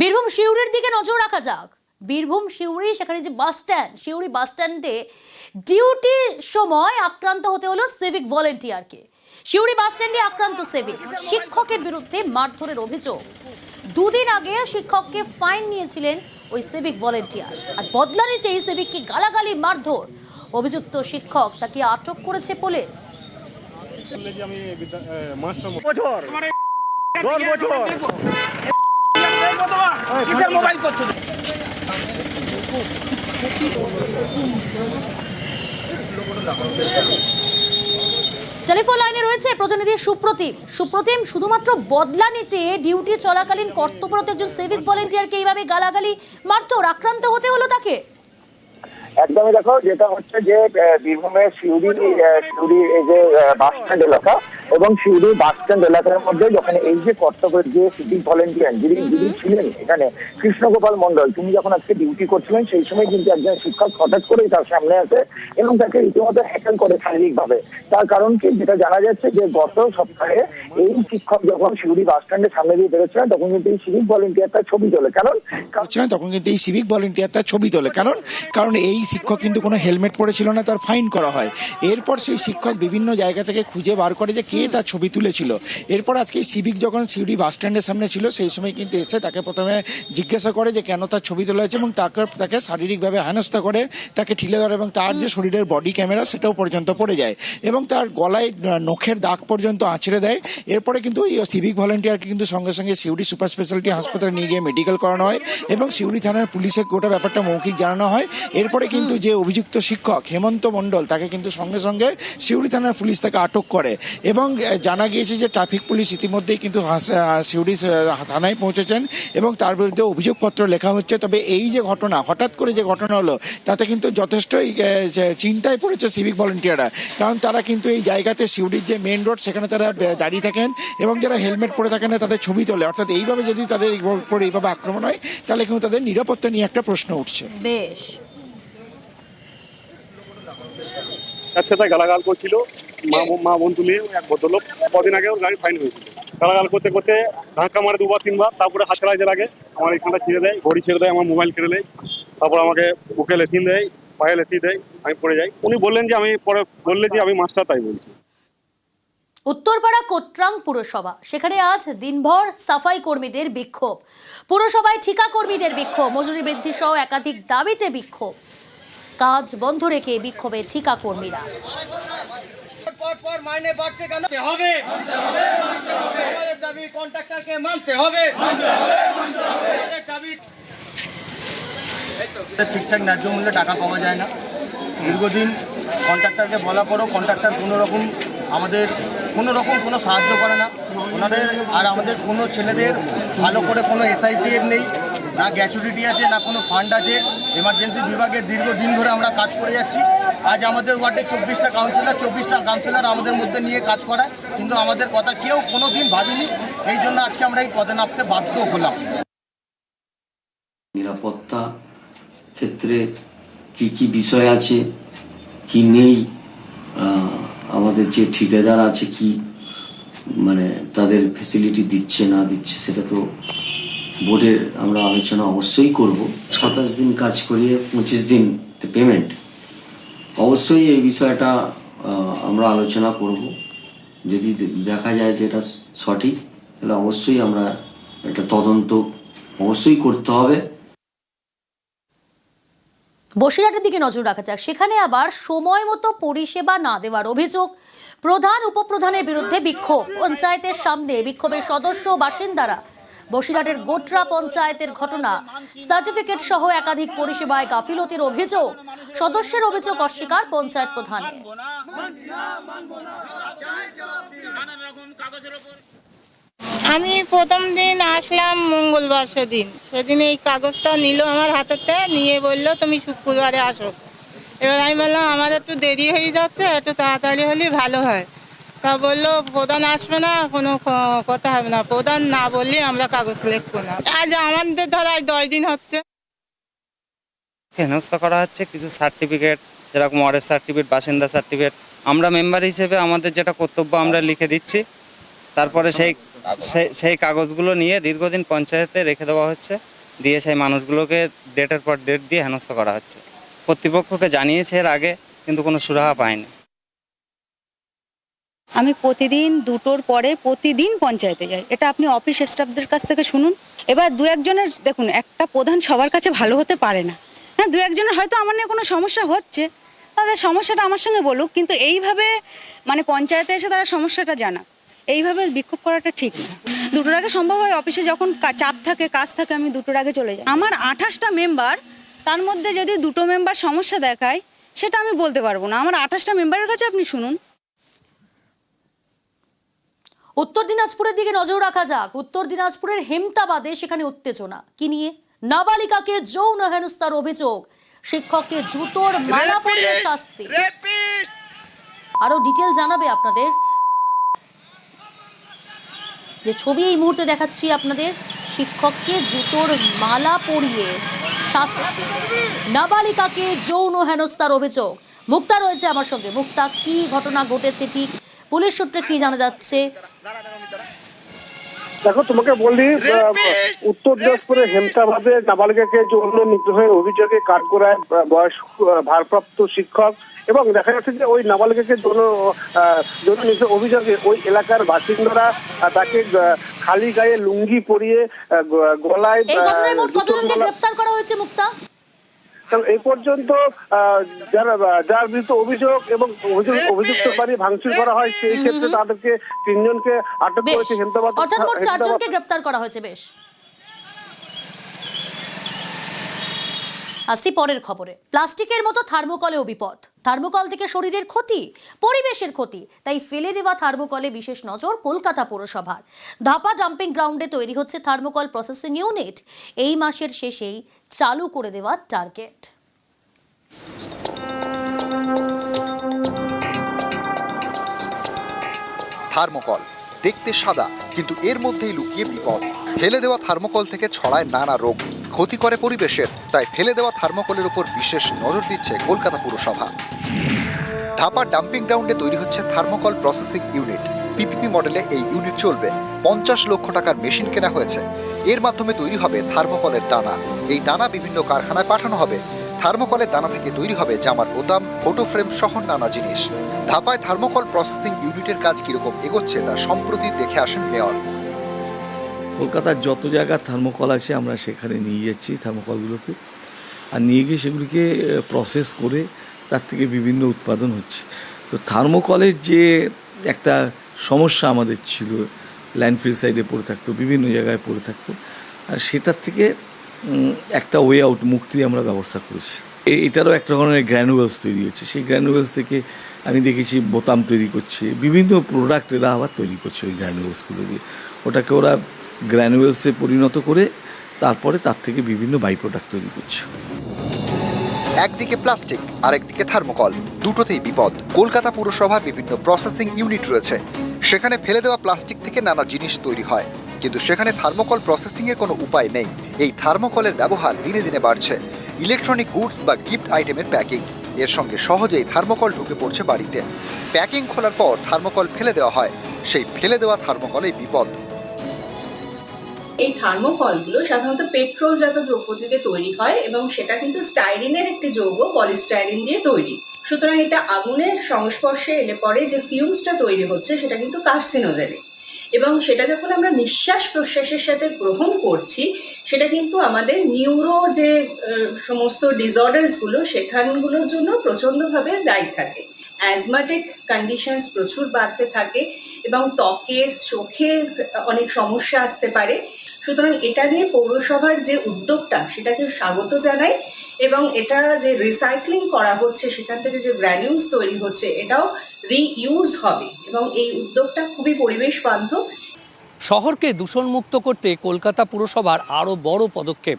বীরভূম শিউরির দিকে নজর রাখা যাক। বীরভূম শিউরি, সেখানে যে বাস স্ট্যান্ড, শিউরি বাস স্ট্যান্ডে ডিউটি সময় আক্রান্ত হতে হলো সিভিক ভলেন্টিয়ারকে। শিউরি বাস স্ট্যান্ডে আক্রান্ত সিভিক। শিক্ষকের বিরুদ্ধে মারধরের অভিযোগ। দুদিন আগে শিক্ষককে ফাইন নিয়েছিলেন ওই সিভিক ভলেন্টিয়ার। আর বদলা নিতেই সিভিককে গালাগালি, মারধর অভিযুক্ত শিক্ষক তাকে আটক করেছে পুলিশ। বছর। বছর। কিসের মোবাইল করছ? টেলিফোন লাইনে রয়েছে প্রতিনিধি সুপ্রতিম সুপ্রতিম শুধুমাত্র বদলা নিতে ডিউটি চলাকালীন কর্তব্যরত একজন সিভিক ভলেন্টিয়ারকে এইভাবে গালাগালি মারতো আক্রান্ত হতে হলো তাকে? একদমই দেখো যেটা হচ্ছে যে বীরভূমের আহ, শিউরি এই যে বাস স্ট্যান্ড এলাকা এবং শিউরি বাস স্ট্যান্ড এলাকার মধ্যে যখন এই যে কর্তব্যের যে সিভিক ভলেন্টিয়ার যিনি যিনি ছিলেন এখানে কৃষ্ণগোপাল মন্ডল তিনি যখন আজকে ডিউটি করছিলেন সেই সময় কিন্তু একজন শিক্ষক হঠাৎ করেই তার সামনে আসে এবং তাকে রীতিমতো হ্যাকেল করে শারীরিকভাবে। তার কারণ কি? যেটা জানা যাচ্ছে যে গত সপ্তাহে এই শিক্ষক যখন শিউরি বাস স্ট্যান্ডের সামনে দিয়ে বেরোচ্ছিলেন তখন কিন্তু এই সিভিক ভলেন্টিয়ারটা ছবি তোলে। কারণ তখন কিন্তু এই সিভিক ভলেন্টিয়ার তার ছবি তোলে। কারণ কারণ এই শিক্ষক কিন্তু কোনো হেলমেট পরেছিল না, তার ফাইন করা হয়। এরপর সেই শিক্ষক বিভিন্ন জায়গা থেকে খুঁজে বার করে যে কে তার ছবি তুলেছিল। এরপর আজকে সিভিক যখন সিউড়ি বাস স্ট্যান্ডের সামনে ছিল, সেই সময় কিন্তু এসে তাকে প্রথমে জিজ্ঞাসা করে যে কেন তার ছবি তোলা হয়েছে এবং তাকে তাকে শারীরিকভাবে হেনস্থা করে তাকে ঠিলে ধরে এবং তার যে শরীরের বডি ক্যামেরা সেটাও পর্যন্ত পড়ে যায় এবং তার গলায় নখের দাগ পর্যন্ত আঁচড়ে দেয়। এরপরে কিন্তু এই সিভিক ভলেন্টিয়ারকে কিন্তু সঙ্গে সঙ্গে সিউড়ি সুপার স্পেশালিটি হাসপাতালে নিয়ে গিয়ে মেডিকেল করানো হয় এবং সিউড়ি থানার পুলিশের গোটা ব্যাপারটা মৌখিক জানানো হয়। এরপরে কিন্তু যে অভিযুক্ত শিক্ষক হেমন্ত মণ্ডল তাকে কিন্তু সঙ্গে সঙ্গে সিউড়ি থানার পুলিশ তাকে আটক করে এবং জানা গিয়েছে যে ট্রাফিক পুলিশ ইতিমধ্যেই কিন্তু সিউড়ি থানায় পৌঁছেছেন এবং তার বিরুদ্ধে অভিযোগপত্র লেখা হচ্ছে। তবে এই যে ঘটনা হঠাৎ করে যে ঘটনা হলো তাতে কিন্তু যথেষ্টই চিন্তায় পড়েছে সিভিক ভলেন্টিয়াররা কারণ তারা কিন্তু এই জায়গাতে সিউড়ির যে মেন রোড সেখানে তারা দাঁড়িয়ে থাকেন এবং যারা হেলমেট পরে থাকেন না তাদের ছবি তোলে। অর্থাৎ এইভাবে যদি তাদের উপর এইভাবে আক্রমণ হয় তাহলে কিন্তু তাদের নিরাপত্তা নিয়ে একটা প্রশ্ন উঠছে। বেশ। তাই গালাগাল করছিল। মা মা বোন তুলে এক ভদ্রলোক। কদিন আগে ওর গাড়ি ফাইন হয়েছিল। গালাগাল করতে করতে ধাক্কা মারে দুবার তিনবার তারপরে হাত চালাইতে লাগে। আমার এখানটা ছেড়ে দেয় ঘড়ি ছেড়ে দেয় আমার মোবাইল কেড়ে নেয়। তারপর আমাকে বুকে লেসিন দেয় পায়ে লেসি দেয় আমি পড়ে যাই। উনি বললেন যে আমি পরে বললে যে আমি মাস্টার তাই বলছি। উত্তরপাড়া কোট্রাং পুরসভা। সেখানে আজ দিনভর সাফাই কর্মীদের বিক্ষোভ। পুরসভায় ঠিকা কর্মীদের বিক্ষোভ। মজুরি বৃদ্ধি সহ একাধিক দাবিতে বিক্ষোভ। কাজ বন্ধ রেখে বিক্ষোভে ঠিকা কর্মীরা পর পর মাইনে বাড়ছে কেন? হবে। আমাদের দাবি কন্ট্রাক্টরকে মানতে হবে। আমাদের দাবি ঠিকঠাক ন্যায্য মূল্যে টাকা পাওয়া যায় না। দীর্ঘদিন কন্ট্রাক্টরকে বলা পরও কন্ট্রাক্টর কোনো রকম আমাদের কোনো রকম কোনো সাহায্য করে না। ওনাদের আর আমাদের কোনো ছেলেদের ভালো করে কোনো এসআইপিএফ নেই। না গ্যাচুরিটি আছে, না কোনো ফান্ড আছে। এমার্জেন্সি বিভাগে দীর্ঘদিন ধরে আমরা কাজ করে যাচ্ছি। আজ আমাদের ওয়ার্ডে চব্বিশটা কাউন্সিলর চব্বিশটা কাউন্সিলর আমাদের মধ্যে নিয়ে কাজ করায়। কিন্তু আমাদের কথা কেউ কোনো দিন ভাবিনি। এই জন্য আজকে আমরা এই পদে নামতে বাধ্য হলাম। নিরাপত্তা ক্ষেত্রে কি কি বিষয় আছে, কি নেই আমাদের যে ঠিকাদার আছে, কি মানে তাদের ফেসিলিটি দিচ্ছে, না দিচ্ছে, সেটা তো বোর্ডে আমরা আলোচনা অবশ্যই করব। সাতাশ দিন কাজ করিয়ে পঁচিশ দিন পেমেন্ট অবশ্যই এই বিষয়টা আমরা আলোচনা করব। যদি দেখা যায় যে এটা সঠিক, তাহলে অবশ্যই আমরা এটা তদন্ত অবশ্যই করতে হবে। বসিরহাটের দিকে নজর রাখা যাক। সেখানে আবার সময় মতো পরিষেবা না দেওয়ার অভিযোগ। প্রধান উপপ্রধানের বিরুদ্ধে বিক্ষোভ। পঞ্চায়েতের সামনে বিক্ষোভের সদস্য বাসিন্দারা বসিরহাটের গোটরা পঞ্চায়েতের ঘটনা, সার্টিফিকেট সহ একাধিক পরিষেবায় গাফিলতির অভিযোগ, সদস্যের অভিযোগ অস্বীকার পঞ্চায়েত প্রধানের। আমি প্রথম দিন আসলাম মঙ্গলবার সেদিন। সেদিন এই কাগজটা নিল আমার হাতেতে নিয়ে বলল, তুমি শুক্রবারে আসো। এবার আমি বললাম, আমার একটু দেরি হয়ে যাচ্ছে, একটু তাড়াতাড়ি হলে ভালো হয়। তা বলল, প্রধান আসবে না, কোনো কথা হবে না। প্রধান না বললে আমরা কাগজ লিখব না। আজ আমাদের ধর দশ দিন হচ্ছে। হেনস্থা করা হচ্ছে, কিছু সার্টিফিকেট যেরকম ওয়ারের সার্টিফিকেট বাসিন্দা সার্টিফিকেট আমরা মেম্বার হিসেবে আমাদের যেটা কর্তব্য, আমরা লিখে দিচ্ছি। তারপরে সেই সেই সেই কাগজগুলো নিয়ে দীর্ঘদিন পঞ্চায়েতে রেখে দেওয়া হচ্ছে। দিয়ে সেই মানুষগুলোকে ডেটের পর ডেট দিয়ে হেনস্থ করা হচ্ছে। কর্তৃপক্ষকে জানিয়েছে এর আগে, কিন্তু কোনো সুরাহা পায়নি আমি প্রতিদিন দুটোর পরে প্রতিদিন পঞ্চায়েতে যাই। এটা আপনি অফিস স্টাফদের কাছ থেকে শুনুন। এবার দু একজনের, দেখুন, একটা প্রধান সবার কাছে ভালো হতে পারে না। হ্যাঁ দু একজনের হয়তো আমার নিয়ে কোনো সমস্যা হচ্ছে। তাদের সমস্যাটা আমার সঙ্গে বলুক, কিন্তু এইভাবে মানে পঞ্চায়েতে এসে তারা সমস্যাটা জানা এইভাবে বিক্ষোভ করাটা ঠিক না। দুটোর আগে সম্ভব হয় অফিসে যখন চাপ থাকে, কাজ থাকে, আমি দুটোর আগে চলে যাই। আমার আঠাশটা মেম্বার তার মধ্যে যদি দুটো মেম্বার সমস্যা দেখায়, সেটা আমি বলতে পারব না। আমার আঠাশটা মেম্বারের কাছে আপনি শুনুন। উত্তর দিনাজপুরের দিকে নজর রাখা যাক। উত্তর দিনাজপুরের হেমতাবাদে সেখানে উত্তেজনা। কি নিয়ে? নাবালিকাকে যৌন হেনস্থার অভিযোগ। শিক্ষককে জুতোর মালা পরিয়ে শাস্তি। আরও ডিটেল জানাবে আপনাদের। যে ছবি এই মুহূর্তে দেখাচ্ছি আপনাদের শিক্ষককে জুতোর মালা পরিয়ে শাস্তি। নাবালিকাকে যৌন হেনস্থার অভিযোগ। মুক্তা রয়েছে আমার সঙ্গে। মুক্তা কি ঘটনা ঘটেছে ঠিক পুলিশ সূত্রে কি জানা যাচ্ছে? দেখো তোমাকে বললি উত্তর দিনাজপুরের হেমতাবাদে নাবালিকাকে যৌন নিগ্রহের অভিযোগে কাঠগোড়ায় আহ, বয়স ভারপ্রাপ্ত শিক্ষক এবং দেখা যাচ্ছে যে ওই নাবালিকাকে যৌন যৌন নিগ্রহ অভিযোগে ওই এলাকার বাসিন্দারা তাকে খালি গায়ে লুঙ্গি পরিয়ে গলায় কতজনকে গ্রেপ্তার করা হয়েছে মুক্তা? কারণ এই পর্যন্ত আহ, যারা যার বিরুদ্ধে অভিযোগ এবং অভিযুক্ত বাড়ি ভাঙচুর করা হয় সেই ক্ষেত্রে তাদেরকে তিনজনকে আটক করেছে হেমতাবাদ- চারজনকে গ্রেপ্তার করা হয়েছে বেশ। আসি পরের খবরে। প্লাস্টিকের মতো থার্মোকলেও বিপদ। থার্মোকল থেকে শরীরের ক্ষতি, পরিবেশের ক্ষতি, তাই ফেলে দেওয়া থার্মোকলে বিশেষ নজর কলকাতা পৌরসভার। ধাপা জাম্পিং গ্রাউন্ডে তৈরি হচ্ছে থার্মোকল প্রসেসিং ইউনিট। এই মাসের শেষেই চালু করে দেওয়ার টার্গেট। থার্মোকল দেখতে সাদা, কিন্তু এর মধ্যেই লুকিয়ে বিপদ। ফেলে দেওয়া থার্মোকল থেকে ছড়ায় নানা রোগ। ক্ষতি করে পরিবেশের, তাই ফেলে দেওয়া থার্মোকলের উপর বিশেষ নজর দিচ্ছে কলকাতা পুরসভা। ধাপা ডাম্পিং গ্রাউন্ডে তৈরি হচ্ছে থার্মোকল প্রসেসিং ইউনিট। পিপিপি মডেলে এই ইউনিট চলবে। পঞ্চাশ লক্ষ টাকার মেশিন কেনা হয়েছে। এর মাধ্যমে তৈরি হবে থার্মোকলের দানা। এই দানা বিভিন্ন কারখানায় পাঠানো হবে। থার্মোকলের দানা থেকে তৈরি হবে জামার বোতাম, ফটো ফ্রেম সহ নানা জিনিস। ধাপায় থার্মোকল প্রসেসিং ইউনিটের কাজ কীরকম এগোচ্ছে তা সম্প্রতি দেখে আসেন মেয়র। কলকাতার যত জায়গা থার্মোকল আছে, আমরা সেখানে নিয়ে যাচ্ছি থার্মোকলগুলোকে। আর নিয়ে গিয়ে সেগুলিকে প্রসেস করে তার থেকে বিভিন্ন উৎপাদন হচ্ছে। তো থার্মোকলের যে একটা সমস্যা আমাদের ছিল ল্যান্ডফিল সাইডে পড়ে থাকতো, বিভিন্ন জায়গায় পড়ে থাকতো, আর সেটার থেকে একটা ওয়ে আউট মুক্তি আমরা ব্যবস্থা করেছি। এটারও একটা ধরনের গ্র্যানুয়েলস তৈরি হচ্ছে। সেই গ্র্যানুয়েলস থেকে আমি দেখেছি বোতাম তৈরি করছে, বিভিন্ন প্রোডাক্ট এরা আবার তৈরি করছে ওই গ্র্যানুয়েলসগুলো দিয়ে। ওটাকে ওরা গ্র্যানুয়েলসে পরিণত করে তারপরে তার থেকে বিভিন্ন বাই প্রোডাক্ট তৈরি করছে। একদিকে প্লাস্টিক, আরেকদিকে থার্মোকল। দুটোতেই বিপদ। কলকাতা পুরসভার বিভিন্ন প্রসেসিং ইউনিট রয়েছে। সেখানে ফেলে দেওয়া প্লাস্টিক থেকে নানা জিনিস তৈরি হয়। কিন্তু সেখানে থার্মোকল প্রসেসিং এর কোনো উপায় নেই। এই থার্মোকলের ব্যবহার দিনে দিনে বাড়ছে। ইলেকট্রনিক গুডস বা গিফট আইটেমের প্যাকিং এর সঙ্গে সহজেই থার্মোকল ঢুকে পড়ছে বাড়িতে। প্যাকিং খোলার পর থার্মোকল ফেলে দেওয়া হয়। সেই ফেলে দেওয়া থার্মোকলেই বিপদ। এই থার্মোকলগুলো সাধারণত পেট্রোল জাত দ্রব্য থেকে তৈরি হয় এবং সেটা কিন্তু স্টাইরিনের একটি যৌগ, পলিস্টাইরিন দিয়ে তৈরি। সুতরাং এটা আগুনের সংস্পর্শে এলে পরে যে ফিউমসটা তৈরি হচ্ছে সেটা কিন্তু কার্সিনোজেনিক এবং সেটা যখন আমরা নিঃশ্বাস প্রশ্বাসের সাথে গ্রহণ করছি, সেটা কিন্তু আমাদের নিউরো যে সমস্ত ডিসঅর্ডার্সগুলো সেখানগুলোর জন্য প্রচণ্ডভাবে দায়ী থাকে। অ্যাজমাটিক কন্ডিশনস প্রচুর বাড়তে থাকে এবং ত্বকের, চোখের অনেক সমস্যা আসতে পারে। সুতরাং এটা নিয়ে পৌরসভার যে উদ্যোগটা, সেটাকে স্বাগত জানাই এবং এটা যে রিসাইক্লিং করা হচ্ছে, সেখান থেকে যে গ্র্যানিউলস তৈরি হচ্ছে, এটাও রিইউজ হবে এবং এই উদ্যোগটা খুবই পরিবেশ বান্ধব। শহরকে দূষণমুক্ত করতে কলকাতা পুরসভার আরও বড় পদক্ষেপ।